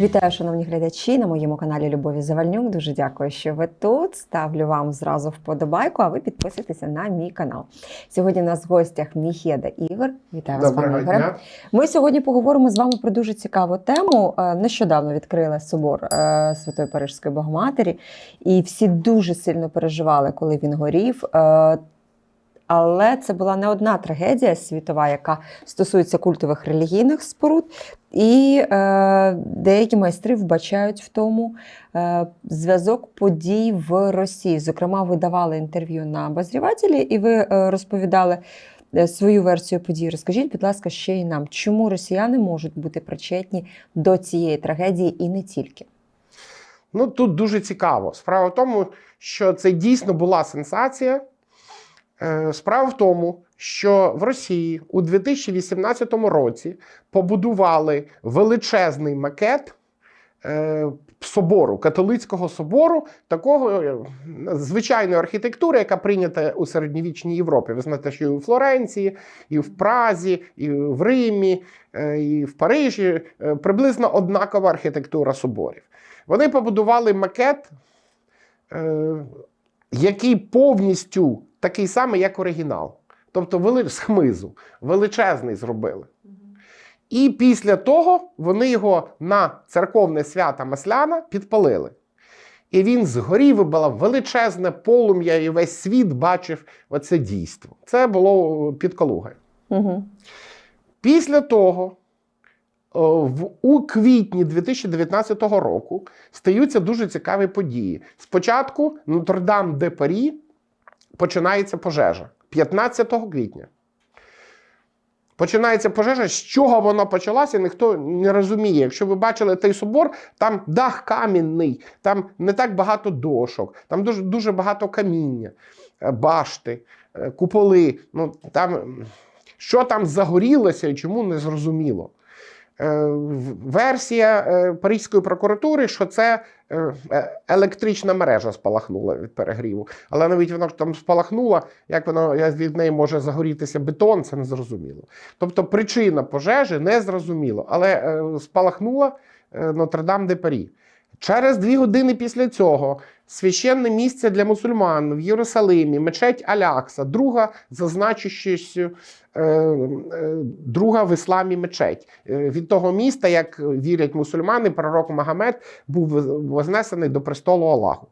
Вітаю, шановні глядачі на моєму каналі Любові Завальнюк. Дуже дякую, що ви тут. Ставлю вам зразу вподобайку, а ви підписуйтеся на мій канал. Сьогодні у нас в гостях Міхеда Ігор. Вітаю вас, пане Ігоре. Ми сьогодні поговоримо з вами про дуже цікаву тему. Е, Нещодавно відкрила собор е, Святої Парижської Богоматері, і всі дуже сильно переживали, коли він горів. Але це була не одна трагедія світова, яка стосується культових релігійних споруд, і е, деякі майстри вбачають в тому е, зв'язок подій в Росії. Зокрема, ви давали інтерв'ю на обозрівателі, і ви е, розповідали е, свою версію подій. Розкажіть, будь ласка, ще й нам, чому росіяни можуть бути причетні до цієї трагедії і не тільки. Ну тут дуже цікаво. Справа в тому, що це дійсно була сенсація. Е, Справа в тому, що в Росії у 2018 році побудували величезний макет е, собору, католицького собору, такого е, звичайної архітектури, яка прийнята у середньовічній Європі. Ви знаєте, що і у Флоренції, і в Празі, і в Римі, і в Парижі приблизно однакова архітектура соборів. Вони побудували макет, який повністю такий самий, як оригінал. Тобто вели... з хмизу, величезний зробили. І після того вони його на церковне свята Масляна підпалили. І він згорів, і було величезне полум'я, і весь світ бачив оце дійство. Це було під Калугою. Угу. Після того, в, у квітні 2019 року стаються дуже цікаві події. Спочатку Нотр-Дам де Парі починається пожежа 15 квітня. Починається пожежа. З чого вона почалася, ніхто не розуміє. Якщо ви бачили той собор, там дах камінний, там не так багато дошок, там дуже, дуже багато каміння, е, башти, е, куполи. Ну, там, що там загорілося і чому не зрозуміло. Е, Версія е, Паризької прокуратури, що це е, електрична мережа спалахнула від перегріву. Але навіть вона ж там спалахнула, як воно від неї може загорітися бетон, це не зрозуміло. Тобто причина пожежі не зрозуміло, але спалахнула Нотр-Дам де Парі. Через дві години після цього священне місце для мусульман в Єрусалимі, мечеть Алякса, друга за значущістю, е, е, друга в ісламі мечеть. Е, від того міста, як вірять мусульмани, пророк Магомед був вознесений до престолу Аллаху.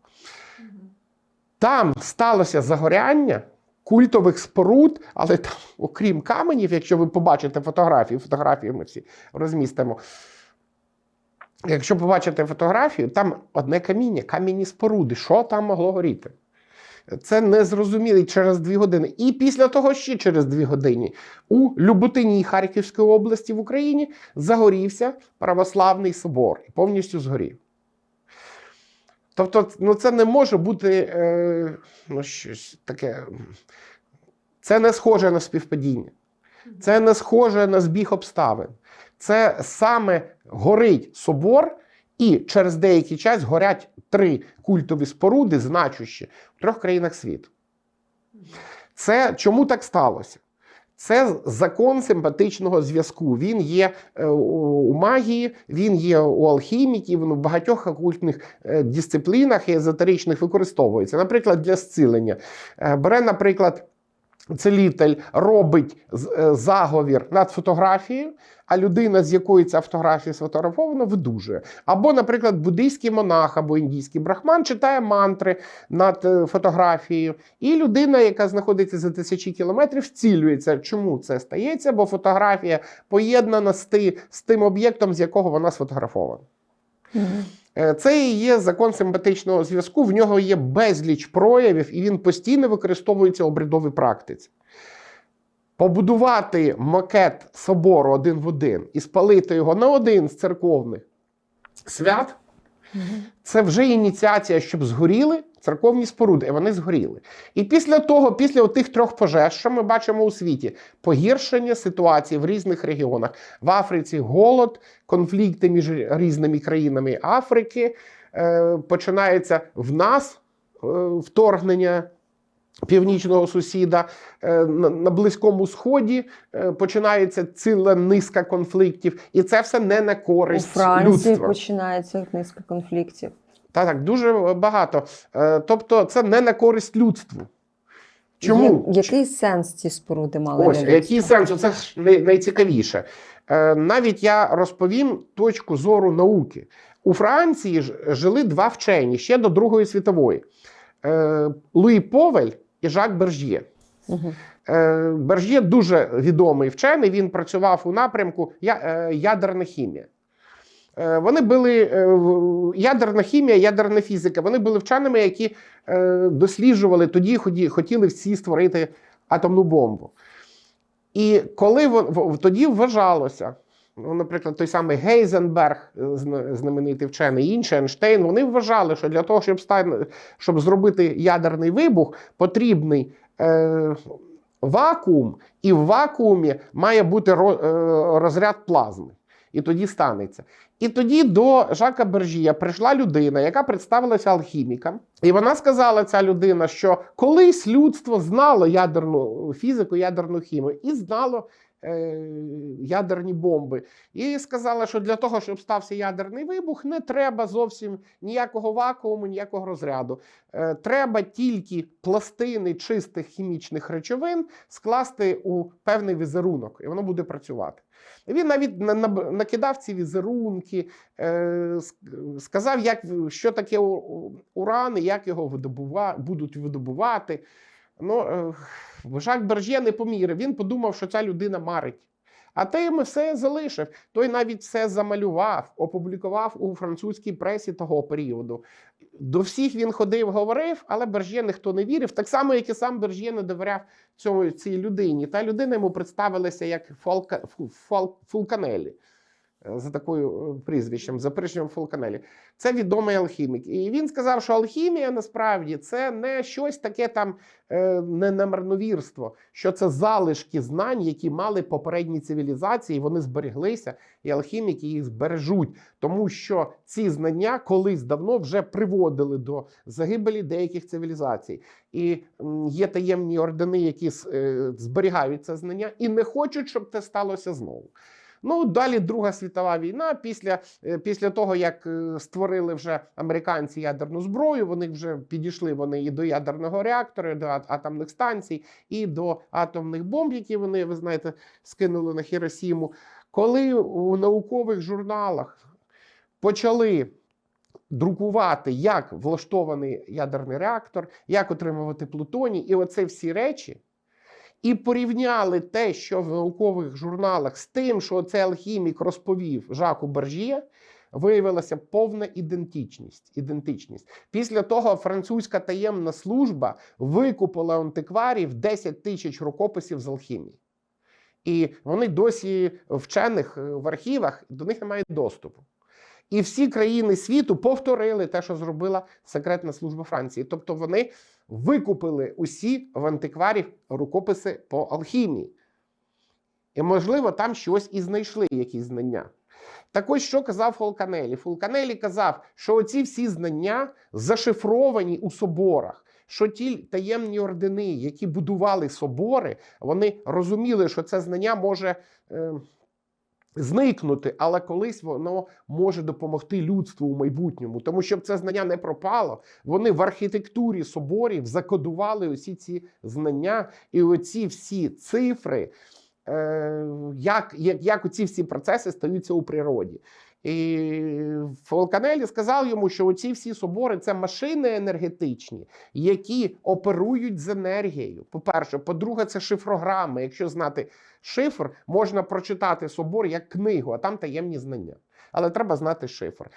Там сталося загоряння культових споруд, але там, окрім каменів, якщо ви побачите фотографії, фотографії ми всі розмістимо. Якщо побачите фотографію, там одне каміння, кам'яні споруди. Що там могло горіти? Це не зрозуміло через дві години. І після того ще через дві години у Люботині Харківської області в Україні загорівся православний собор і повністю згорів. Тобто, ну це не може бути е, ну, щось таке. Це не схоже на співпадіння. Це не схоже на збіг обставин. Це саме горить собор, і через деякий час горять три культові споруди, значущі в трьох країнах світу. Це чому так сталося? Це закон симпатичного зв'язку. Він є е, у магії, він є у алхіміків, він у багатьох окультних е, дисциплінах і езотеричних використовується. Наприклад, для зцілення. Е, Бере, наприклад, целитель робить е, заговір над фотографією, а людина, з якої ця фотографія сфотографована, видужує. Або, наприклад, буддийський монах або індійський брахман читає мантри над е, фотографією, і людина, яка знаходиться за тисячі кілометрів, вцілюється. Чому це стається? Бо фотографія поєднана з, ти, з тим об'єктом, з якого вона сфотографована. Е, Це і є закон симпатичного зв'язку. В нього є безліч проявів, і він постійно використовується у обрядовій практиці. Побудувати макет собору один в один і спалити його на один з церковних свят це вже ініціація, щоб згоріли церковні споруди, і вони згоріли. І після того, після тих трьох пожеж, що ми бачимо у світі, погіршення ситуації в різних регіонах. В Африці голод, конфлікти між різними країнами Африки. Е, починається в нас е, вторгнення північного сусіда. Е, На, Близькому Сході починається ціла низка конфліктів, і це все не на У користь Франції людства. починається низка конфліктів. Та так, дуже багато. Е, Тобто, це не на користь людству. Чому? Є- який сенс ці споруди мали? Ось який сенс? Це найцікавіше. Е, Навіть я розповім точку зору науки. У Франції ж жили два вчені ще до Другої світової: Е, Луї Повель і Жак Бержє. Е, Бержє дуже відомий вчений. Він працював у напрямку е, ядерна хімія. Е, Вони були е, ядерна хімія, ядерна фізика. Вони були вченими, які е, досліджували тоді, хотіли всі створити атомну бомбу. І коли тоді вважалося, ну, наприклад, той самий Гейзенберг, знаменитий вчений, інший Ейнштейн, вони вважали, що для того, щоб, стан- щоб зробити ядерний вибух, потрібний е, вакуум, і в вакуумі має бути ро- розряд плазми. І тоді станеться. І тоді до Жака Бержія прийшла людина, яка представилася алхіміком, і вона сказала, ця людина, що колись людство знало ядерну фізику, ядерну хімію і знало ядерні бомби. І сказала, що для того, щоб стався ядерний вибух, не треба зовсім ніякого вакууму, ніякого розряду. Е, треба тільки пластини чистих хімічних речовин скласти у певний візерунок, і воно буде працювати. Він навіть на- на- накидав ці візерунки, е, сказав, як, що таке уран і як його будуть видобувати. Ну, е, Жак Бержє не помірив. Він подумав, що ця людина марить. А йому все залишив. Той навіть все замалював, опублікував у французькій пресі того періоду. До всіх він ходив, говорив, але Бержє ніхто не вірив. Так само, як і сам Бержє не довіряв цьому цій людині. Та людина йому представилася як Фолка, Фу- Фулканелі. Е, За такою е, прізвищем, за прізвищем Фулканелі. Це відомий алхімік. І він сказав, що алхімія насправді це не щось таке там е, не намарновірство, що це залишки знань, які мали попередні цивілізації, вони збереглися, і алхіміки їх збережуть, тому що ці знання колись давно вже приводили до загибелі деяких цивілізацій. І є таємні ордени, які зберігають це знання і не хочуть, щоб це сталося знову. Ну, далі Друга світова війна. Після, е, після того, як е, створили вже американці ядерну зброю, вони вже підійшли вони і до ядерного реактора, і до атомних станцій, і до атомних бомб, які вони, ви знаєте, скинули на Хіросіму. Коли у наукових журналах почали друкувати, як влаштований ядерний реактор, як отримувати плутоній, і оце всі речі. І порівняли те, що в наукових журналах, з тим, що цей алхімік розповів Жаку Бержє, виявилася повна ідентичність. ідентичність. Після того французька таємна служба викупила антикварів 10 тисяч рукописів з алхімії. І вони досі вчених е, в архівах, до них немає доступу. І всі країни світу повторили те, що зробила секретна служба Франції. Тобто вони викупили усі в антикварів рукописи по алхімії. І, можливо, там щось і знайшли, якісь знання. Так ось що казав Фолканелі? Фолканелі казав, що оці всі знання зашифровані у соборах. Що ті таємні ордени, які будували собори, вони розуміли, що це знання може е, зникнути, але колись воно може допомогти людству у майбутньому. Тому щоб це знання не пропало, вони в архітектурі соборів закодували усі ці знання і оці всі цифри, е, як, як, як оці всі процеси стаються у природі. І Фолканелі сказав йому, що оці всі собори це машини енергетичні, які оперують з енергією. По-перше, по-друге, це шифрограми. Якщо знати шифр, можна прочитати собор як книгу, а там таємні знання. Але треба знати шифр.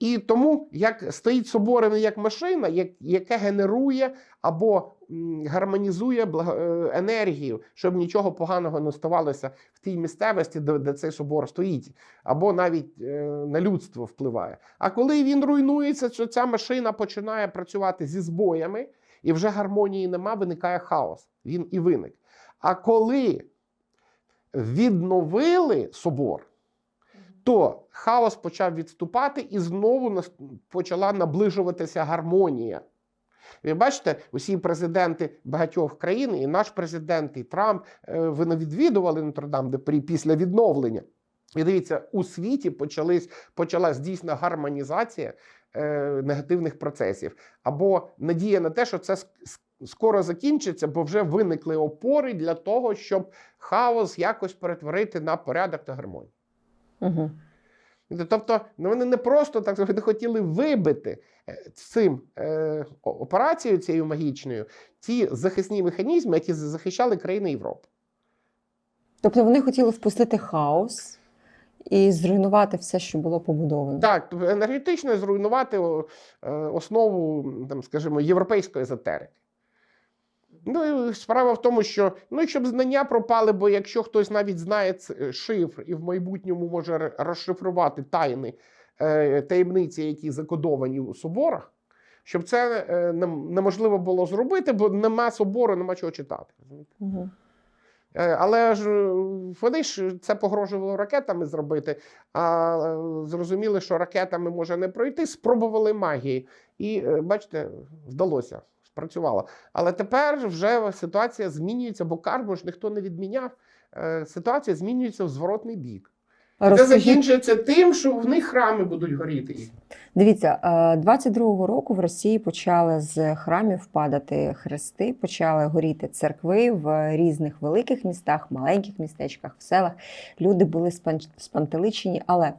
І тому як стоїть собор як машина, як, яка генерує або гармонізує е, енергію, щоб нічого поганого не ставалося в тій місцевості, де, де цей собор стоїть, або навіть е, на людство впливає. А коли він руйнується, то ця машина починає працювати зі збоями, і вже гармонії нема, виникає хаос. Він і виник. А коли відновили собор, то хаос почав відступати і знову почала наближуватися гармонія. Ви бачите, усі президенти багатьох країн, і наш президент, і Трамп, е, вони відвідували Нотр-Дам після відновлення. І дивіться, у світі почались, почалась дійсна гармонізація е, негативних процесів, або надія на те, що це скоро закінчиться, бо вже виникли опори для того, щоб хаос якось перетворити на порядок та гармонію. Угу. Тобто ну, вони не просто так вони хотіли вибити е, цим е, операцією цією магічною ті захисні механізми, які захищали країни Європи. Тобто вони хотіли впустити хаос і зруйнувати все, що було побудовано. Так, тобто енергетично зруйнувати е, основу, там, скажімо, європейської езотерики. Ну, і справа в тому, що ну, щоб знання пропали, бо якщо хтось навіть знає шифр і в майбутньому може розшифрувати тайни е, таємниці, які закодовані у соборах, щоб це е, неможливо було зробити, бо нема собору, нема чого читати. Угу. Е, Але ж е, вони ж це погрожували ракетами зробити, а е, зрозуміли, що ракетами може не пройти, спробували магії. І е, бачите, вдалося, спрацювало. Але тепер вже ситуація змінюється, бо карму ж ніхто не відміняв. Е, Ситуація змінюється в зворотний бік. Це закінчується тим, що в них храми будуть горіти. дивіться, е, 22-го року в Росії почали з храмів падати хрести, почали горіти церкви в різних великих містах, маленьких містечках, в селах. Люди були спан- спантеличені. Але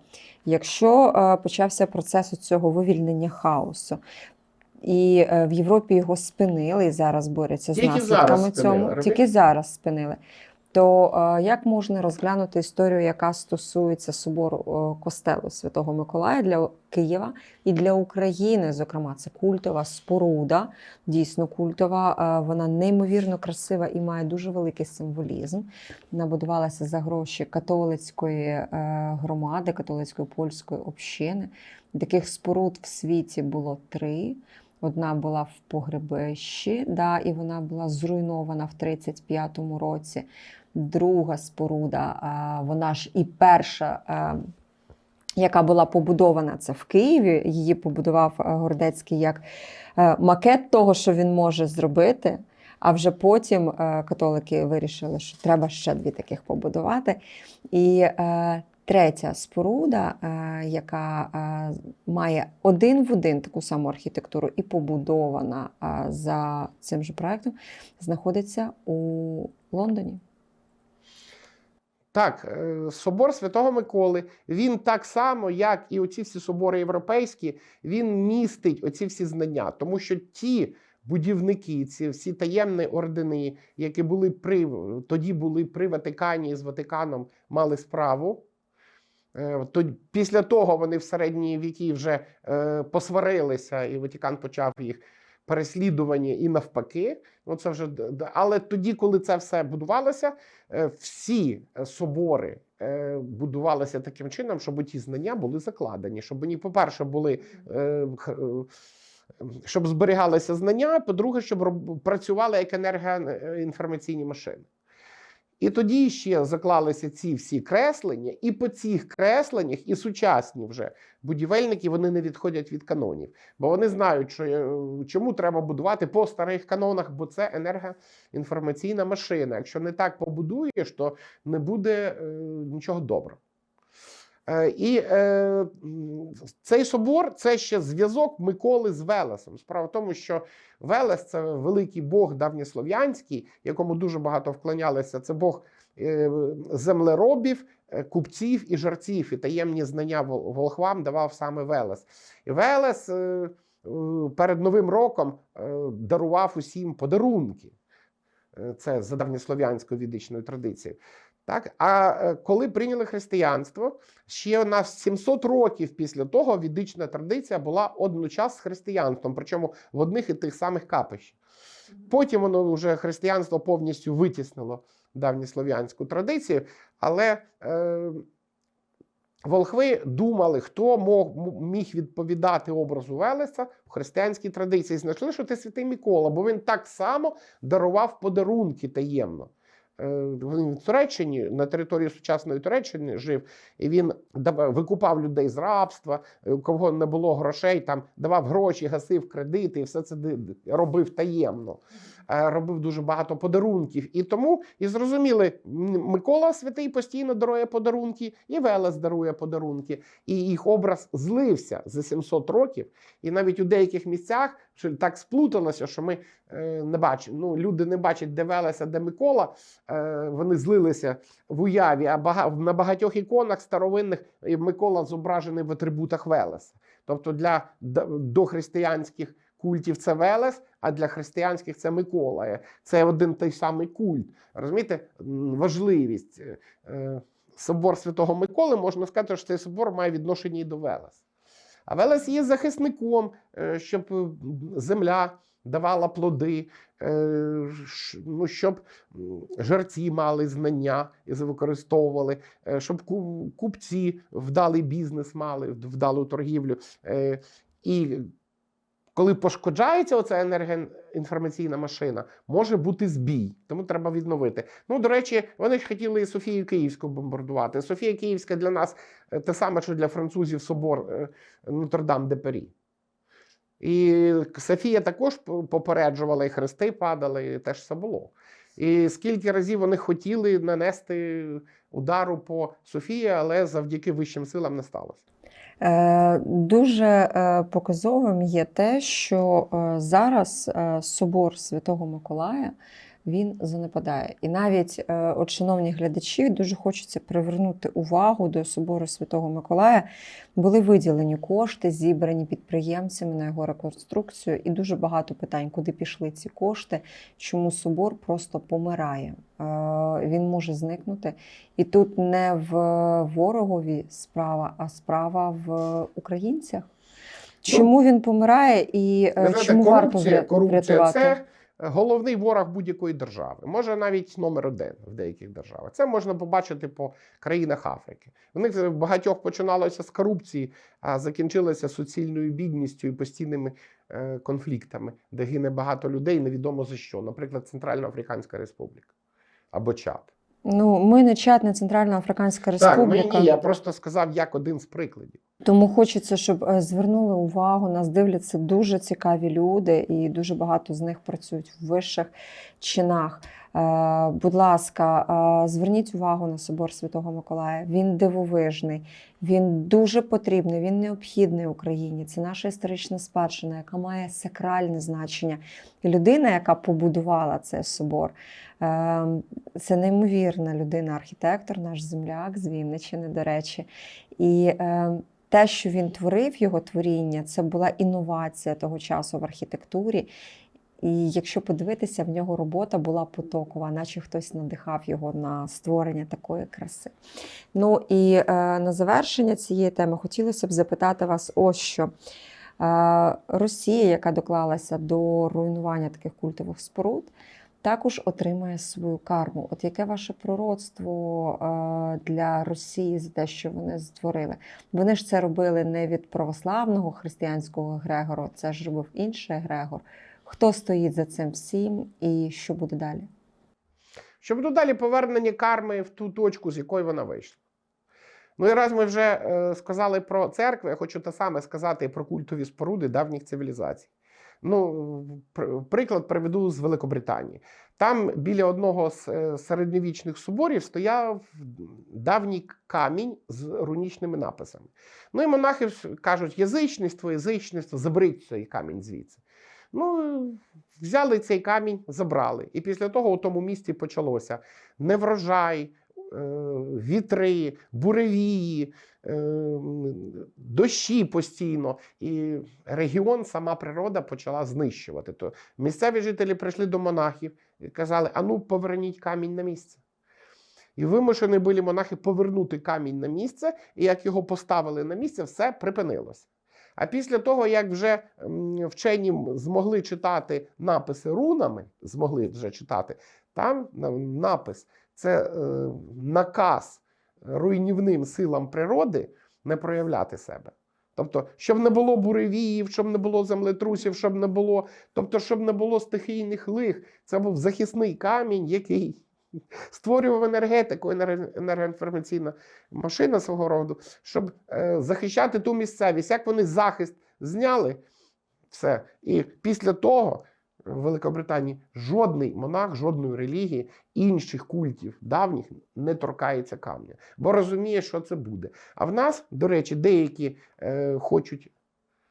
якщо е, почався процес цього вивільнення хаосу, і е, в Європі його спинили і зараз борються з Тільки наслідками зараз цьому, розумієте? тільки зараз спинили. То е, як можна розглянути історію, яка стосується собору е, костелу Святого Миколая для Києва і для України? Зокрема, це культова споруда, дійсно культова. Вона неймовірно красива і має дуже великий символізм. Вона будувалася за гроші католицької громади, католицької польської общини. Таких споруд в світі було три. Одна була в погребищі, да, і вона була зруйнована в 35-му році. Друга споруда, вона ж і перша, яка була побудована, це в Києві. Її побудував е, Гордецький як е, макет того, що він може зробити. А вже потім е, католики вирішили, що треба ще дві таких побудувати. І третя споруда, е, яка е, має один в один таку саму архітектуру і побудована е, за цим же проектом, знаходиться у Лондоні. Так, собор Святого Миколи, він так само, як і оці всі собори європейські, він містить оці всі знання, тому що ті будівники, ці всі таємні ордени, які були при тоді були при Ватикані з Ватиканом мали справу. Е, То після того вони в середні віки вже е, посварилися, і Ватикан почав їх переслідування і навпаки. Ну це вже але тоді, коли це все будувалося, е, всі собори будувалися таким чином, щоб ті знання були закладені, щоб вони, по-перше, були. е, е, Щоб зберігалися знання, по-друге, щоб працювали як енергоінформаційні машини. І тоді ще заклалися ці всі креслення, і по цих кресленнях і сучасні вже будівельники вони не відходять від канонів, бо вони знають, що е, чому треба будувати по старих канонах, бо це енергоінформаційна машина. Якщо не так побудуєш, то не буде е, нічого доброго. Е, І е, цей собор це ще зв'язок Миколи з Велесом. Справа в тому, що Велес це великий Бог давньослов'янський, якому дуже багато вклонялися. Це Бог е, землеробів, е, купців і жарців. І таємні знання волхвам давав саме Велес. І Велес е, перед Новим роком е, дарував усім подарунки. Е, Це за давньослов'янською відичною традицією. Так, а е, коли прийняли християнство, ще на 700 років після того відична традиція була одночас з християнством, причому в одних і тих самих капищах. Потім воно вже християнство повністю витіснило давньослов'янську традицію, але е, волхви думали, хто мог, міг відповідати образу Велеса в християнській традиції. Знайшли, що це святий Микола, бо він так само дарував подарунки таємно. Е, він в Туреччині на території сучасної Туреччини жив, і він давав, викупав людей з рабства, е, у кого не було грошей, там давав гроші, гасив кредити, і все це робив таємно. Е, Робив дуже багато подарунків. І тому і зрозуміли, Микола Святий постійно дарує подарунки, і Велес дарує подарунки. І їх образ злився за 700 років. І навіть у деяких місцях що так сплуталося, що ми е, не бачимо. Ну, люди не бачать, де Велеса, де Микола. Е, вони злилися в уяві. А бага, на багатьох іконах старовинних е, Микола зображений в атрибутах Велеса. Тобто для дохристиянських культів це Велес, а для християнських це Микола. Це один той самий культ. Розумієте, важливість. Е, е, Собор Святого Миколи можна сказати, що цей собор має відношення і до Велеса. А Велес є захисником, е, щоб е, земля давала плоди, е, ну, щоб жерці мали знання і використовували, щоб купці вдалий бізнес мали, вдалу торгівлю. І коли пошкоджається оця енергоінформаційна машина, може бути збій, тому треба відновити. Ну, до речі, вони ж хотіли Софію Київську бомбардувати. Софія Київська для нас е, те саме, що для французів собор е, Нотр-Дам де Парі. І Софія також попереджувала, і хрести падали, і теж все було. І скільки разів вони хотіли нанести удару по Софії, але завдяки вищим силам не сталося. Е, Дуже е, показовим є те, що е, зараз собор Святого Миколая він занепадає. І навіть е, от, шановні глядачі, дуже хочеться привернути увагу до собору Святого Миколая. Були виділені кошти, зібрані підприємцями на його реконструкцію, і дуже багато питань, куди пішли ці кошти, чому собор просто помирає. Е, Він може зникнути. І тут не в ворогові справа, а справа в українцях. Чому він помирає і е, чому варто корупція врятувати? це головний ворог будь-якої держави. Може навіть номер один в деяких державах. Це можна побачити по країнах Африки. В них в багатьох починалося з корупції, а закінчилося суцільною бідністю і постійними е, конфліктами, де гине багато людей, невідомо за що. Наприклад, Центральноафриканська Республіка або Чад. Ну, ми не чат, не Центральна Африканська Республіка. Так, ні, я просто сказав як один з прикладів. Тому хочеться, щоб е, звернули увагу. Нас дивляться дуже цікаві люди, і дуже багато з них працюють в вищих чинах. Е, Будь ласка, е, зверніть увагу на собор Святого Миколая. Він дивовижний, він дуже потрібний, він необхідний Україні. Це наша історична спадщина, яка має сакральне значення. І людина, яка побудувала цей собор, це неймовірна людина, архітектор, наш земляк з Вінниччини, до речі. І те, що він творив, його творіння, це була інновація того часу в архітектурі. І якщо подивитися, в нього робота була потокова, наче хтось надихав його на створення такої краси. Ну і е, на завершення цієї теми хотілося б запитати вас ось що. Е, Росія, яка доклалася до руйнування таких культових споруд, також отримає свою карму. От яке ваше пророцтво е, для Росії за те, що вони створили? Вони ж це робили не від православного християнського Грегору, це ж робив інший Грегор. Хто стоїть за цим всім і що буде далі? Щоб додалі повернення карми в ту точку, з якої вона вийшла. Ну і раз ми вже е, сказали про церкви, я хочу те саме сказати і про культові споруди давніх цивілізацій. Ну, пр- приклад приведу з Великобританії. Там біля одного з е, середньовічних соборів стояв давній камінь з рунічними написами. Ну і монахи кажуть: язичництво, язичництво, заберіть цей камінь звідси. Ну, взяли цей камінь, забрали. І після того у тому місті почалося неврожай, вітри, буревії, е, дощі постійно. І регіон, сама природа почала знищувати. То місцеві жителі прийшли до монахів і казали: ану, поверніть камінь на місце. І вимушені були монахи повернути камінь на місце, і як його поставили на місце, все припинилося. А після того, як вже вчені змогли читати написи рунами, змогли вже читати, там напис це е, наказ руйнівним силам природи не проявляти себе. Тобто, щоб не було буревіїв, щоб не було землетрусів, щоб не було, тобто, щоб не було стихійних лих. Це був захисний камінь, який створював енергетику, енерго- енергоінформаційна машина свого роду, щоб е, захищати ту місцевість. Як вони захист зняли, все. І після того Великобританії жодний монах, жодної релігії, інших культів давніх не торкається камня, бо розуміє, що це буде. А в нас, до речі, деякі е, хочуть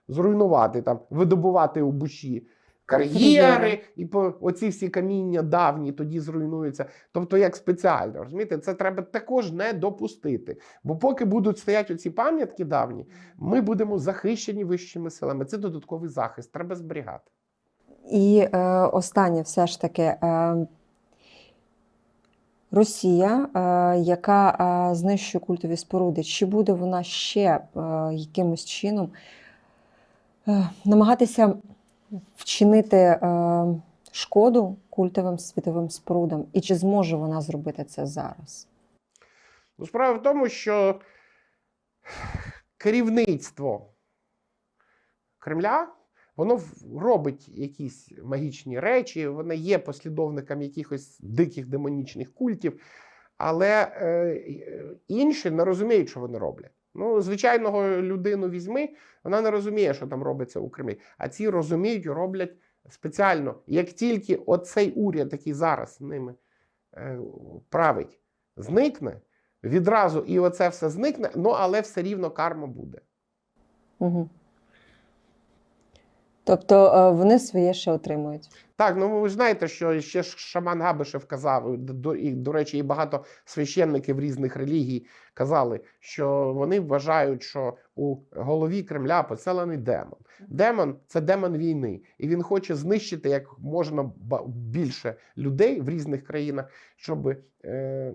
зруйнувати там, видобувати у буші кар'єри, і по оці всі каміння давні тоді зруйнуються. Тобто, як спеціально, розумієте, це треба також не допустити. Бо поки будуть стояти оці пам'ятки давні, ми будемо захищені вищими силами. Це додатковий захист, треба зберігати. І е, останнє, все ж таки, е, Росія, е, яка е, знищує культові споруди, чи буде вона ще е, якимось чином намагатися вчинити шкоду культовим світовим спорудам? І чи зможе вона зробити це зараз? Ну, справа в тому, що керівництво Кремля воно робить якісь магічні речі, воно є послідовником якихось диких демонічних культів, але е, е, інші не розуміють, що вони роблять. Ну, звичайного людину візьми, вона не розуміє, що там робиться у Кремлі. А ці розуміють, роблять спеціально. Як тільки оцей уряд, який зараз ними е, править, зникне, відразу і оце все зникне, ну але все рівно карма буде. Угу. Тобто е, вони своє ще отримують. Так, ну ви ж знаєте, що ще шаман Габишев казав, до, і, до речі, і багато священників різних релігій казали, що вони вважають, що у голові Кремля поселений демон. Демон це демон війни, і він хоче знищити як можна більше людей в різних країнах, щоб. Е,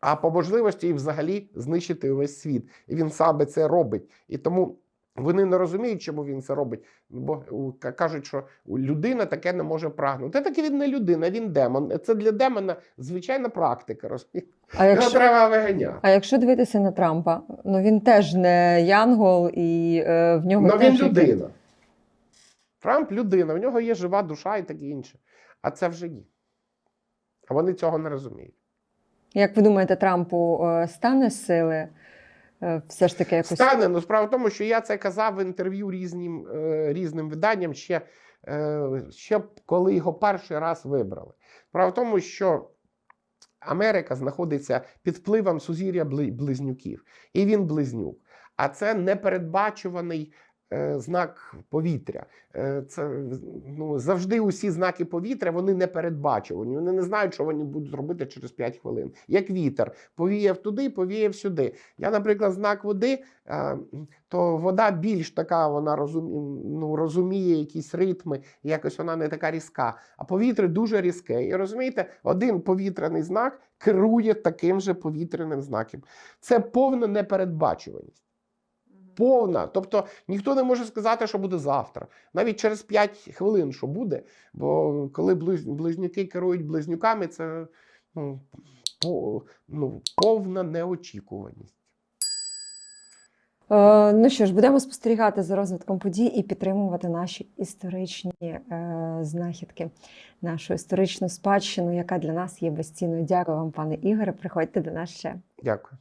а по можливості і взагалі знищити увесь світ. І він саме це робить. І тому вони не розуміють, чому він це робить. Бо кажуть, що людина таке не може прагнути. Таки він не людина, він демон. Це для демона звичайна практика. Розумієте? А Його якщо, треба виганяти. а якщо дивитися на Трампа, ну він теж не янгол, і е, в нього Ну він є- людина. Трамп людина, в нього є жива душа і таке інше. А це вже ні. А вони цього не розуміють. Як ви думаєте, Трампу е, стане сили все ж таки якось Стане, ну справа в тому, що я це казав в інтерв'ю різним, е, різним виданням ще, е, ще коли його перший раз вибрали. Справа в тому, що Америка знаходиться під впливом сузір'я близнюків, і він близнюк. А це непередбачуваний е, знак повітря. Е, це ну, завжди усі знаки повітря вони непередбачувані. Вони не знають, що вони будуть робити через 5 хвилин. Як вітер, повіяв туди, повіяв сюди. Я, наприклад, знак води, е, то вода більш така, вона розуміє, ну, розуміє якісь ритми, якось вона не така різка. А повітря дуже різке. І розумієте, один повітряний знак керує таким же повітряним знаком. Це повна непередбачуваність. Повна. Тобто ніхто не може сказати, що буде завтра. Навіть через 5 хвилин, що буде. Бо коли близ- близнюки керують близнюками, це ну, ну, повна неочікуваність. Е, ну що ж, будемо спостерігати за розвитком подій і підтримувати наші історичні е, знахідки, нашу історичну спадщину, яка для нас є безцінною. Дякую вам, пане Ігоре. Приходьте до нас ще. Дякую.